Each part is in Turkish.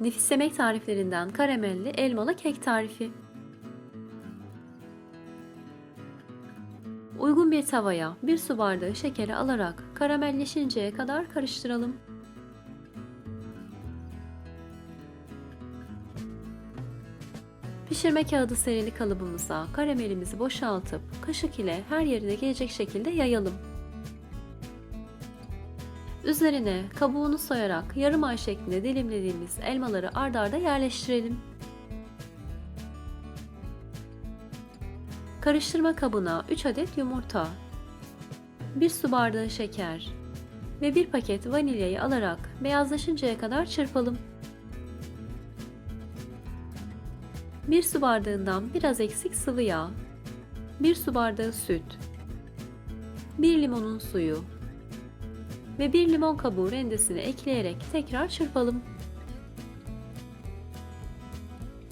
Nefis yemek tariflerinden karamelli elmalı kek tarifi. Uygun bir tavaya bir su bardağı şekeri alarak karamelleşinceye kadar karıştıralım. Pişirme kağıdı serili kalıbımıza karamelimizi boşaltıp kaşık ile her yerine gelecek şekilde yayalım. Üzerine kabuğunu soyarak yarım ay şeklinde dilimlediğimiz elmaları ardarda yerleştirelim. Karıştırma kabına 3 adet yumurta, 1 su bardağı şeker ve 1 paket vanilyayı alarak beyazlaşıncaya kadar çırpalım. 1 su bardağından biraz eksik sıvı yağ, 1 su bardağı süt, 1 limonun suyu ve 1 limon kabuğu rendesini ekleyerek tekrar çırpalım.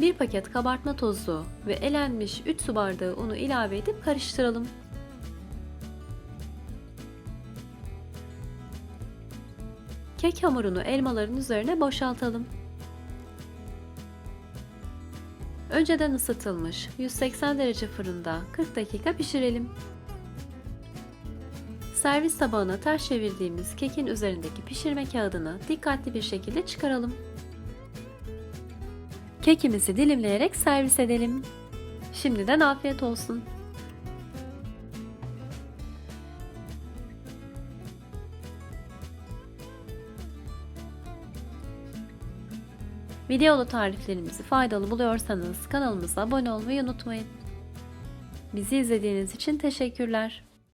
1 paket kabartma tozu ve elenmiş 3 su bardağı unu ilave edip karıştıralım. Kek hamurunu elmaların üzerine boşaltalım. Önceden ısıtılmış 180 derece fırında 40 dakika pişirelim. Servis tabağına ters çevirdiğimiz kekin üzerindeki pişirme kağıdını dikkatli bir şekilde çıkaralım. Kekimizi dilimleyerek servis edelim. Şimdiden afiyet olsun. Videolu tariflerimizi faydalı buluyorsanız kanalımıza abone olmayı unutmayın. Bizi izlediğiniz için teşekkürler.